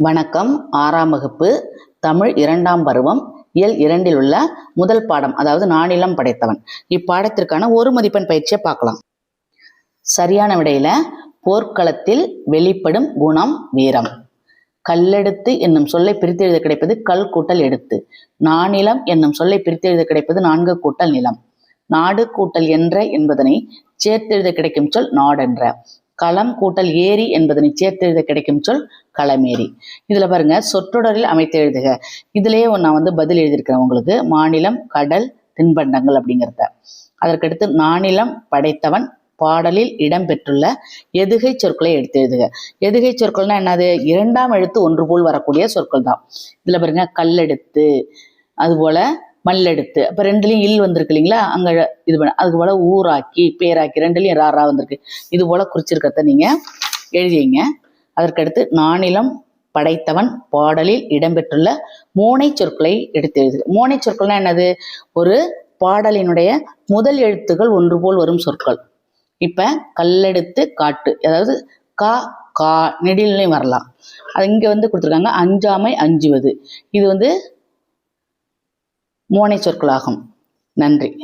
வணக்கம். ஆறாம் வகுப்பு தமிழ் இரண்டாம் பருவம் இயல் இரண்டில் உள்ள முதல் பாடம் அதாவது நானிலம் படைத்தவன். இப்பாடத்திற்கான ஒரு மதிப்பெண் பயிற்சியை பார்க்கலாம். சரியான விடையில போர்க்களத்தில் வெளிப்படும் குணம் வீரம். கல்லெடுத்து என்னும் சொல்லை பிரித்து எழுத கிடைப்பது கல் கூட்டல் எடுத்து. நானிலம் என்னும் சொல்லை பிரித்து எழுத கிடைப்பது நான்கு கூட்டல் நிலம். நாடு கூட்டல் என்ற என்பதனை சேர்த்தெழுத கிடைக்கும் சொல் நாடென்ற. களம் கூட்டல் ஏரி என்பதனை நிச்சயத்தெழுத கிடைக்கும் சொல் களமேரி இதில் பாருங்க சொற்றொடரில் அமைத்து எழுதுக. இதிலேயே நான் வந்து பதில் எழுதியிருக்கிறேன் உங்களுக்கு. மாநிலம் கடல் தின்பண்டங்கள் அப்படிங்கிறத. அதற்கடுத்து நானிலம் படைத்தவன் பாடலில் இடம்பெற்றுள்ள எதுகை சொற்களை எடுத்து எழுதுக. எதுகை சொற்கள்னா என்னது? இரண்டாம் எழுத்து ஒன்று போல் வரக்கூடிய சொற்கள் தான் இதில் பாருங்க கல்லெடுத்து அதுபோல மல்லெடுத்து. அப்போ ரெண்டுலேயும் இல் வந்திருக்கு இல்லைங்களா? அங்கே இது பண்ண அதுக்கு போல் ஊராக்கி பேராக்கி ரெண்டுலேயும் ரா ரா வந்திருக்கு. இது போல் குறிச்சிருக்கிறத நீங்கள் எழுதிங்க அதற்கடுத்து நானிலம் படைத்தவன் பாடலில் இடம்பெற்றுள்ள மோனை சொற்களை எடுத்து எழுது மோனை சொற்கள்னா என்னது? ஒரு பாடலினுடைய முதல் எழுத்துகள் ஒன்று போல் வரும் சொற்கள். இப்போ கல்லெடுத்து காட்டு அதாவது கா கா நெடிலையும் வரலாம். அது இங்கே வந்து கொடுத்துருக்காங்க அஞ்சாமை அஞ்சுவது. இது வந்து மோனை சொற்களாகும். நன்றி.